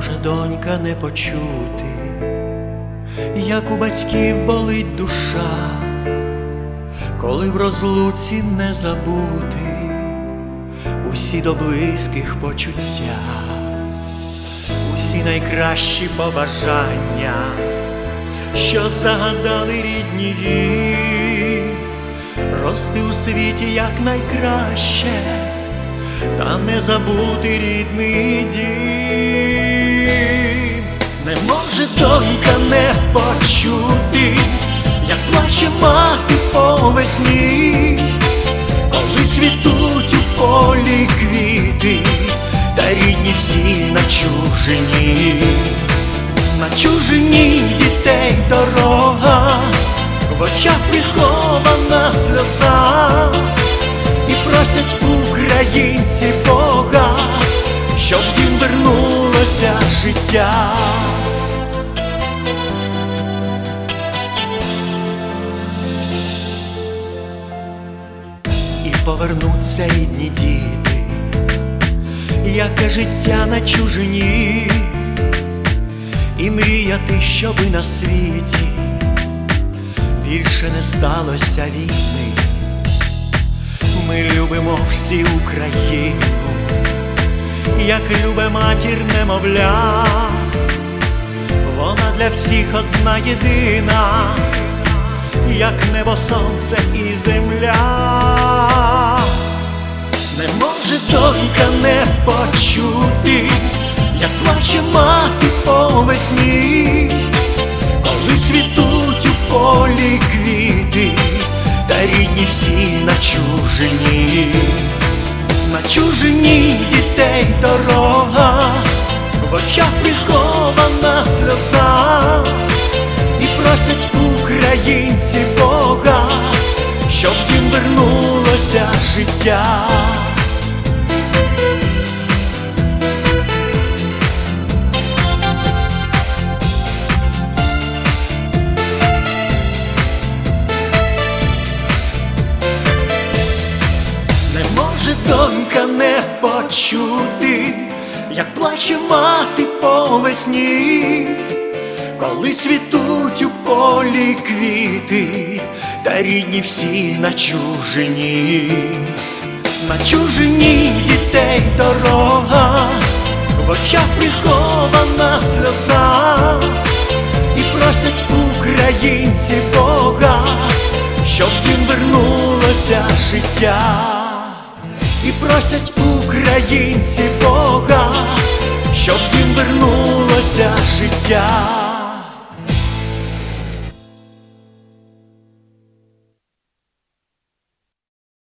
може донька не почути, як у батьків болить душа, коли в розлуці не забути усі до близьких почуття, усі найкращі побажання, що загадали рідні, рости у світі як найкраще та не забути рідний дім. Не може донька не почути, як плаче мати по весні, коли цвітуть у полі квіти, та рідні всі на чужині, на чужині дітей дорога, в очах прихована сльоза. І просять українці вернулося життя. І повернуться рідні діти, яке життя на чужині, і мріяти, щоби на світі більше не сталося війни. Ми любимо всі Україну, як любе матір немовля, вона для всіх одна єдина, як небо, сонце і земля. Не може донька не почути, як плаче мати по весні, коли цвітуть у полі квіти дорога, в очах прихована сльоза, і просять українці Бога, щоб їм вернулося життя. Може донька не почути, як плаче мати по весні, коли цвітуть у полі квіти, та рідні всі на чужині, на чужині дітей дорога, в очах прихована сльоза, і просять українці Бога, щоб дім вернулося життя, і просять українці Бога, щоб їм вернулося життя.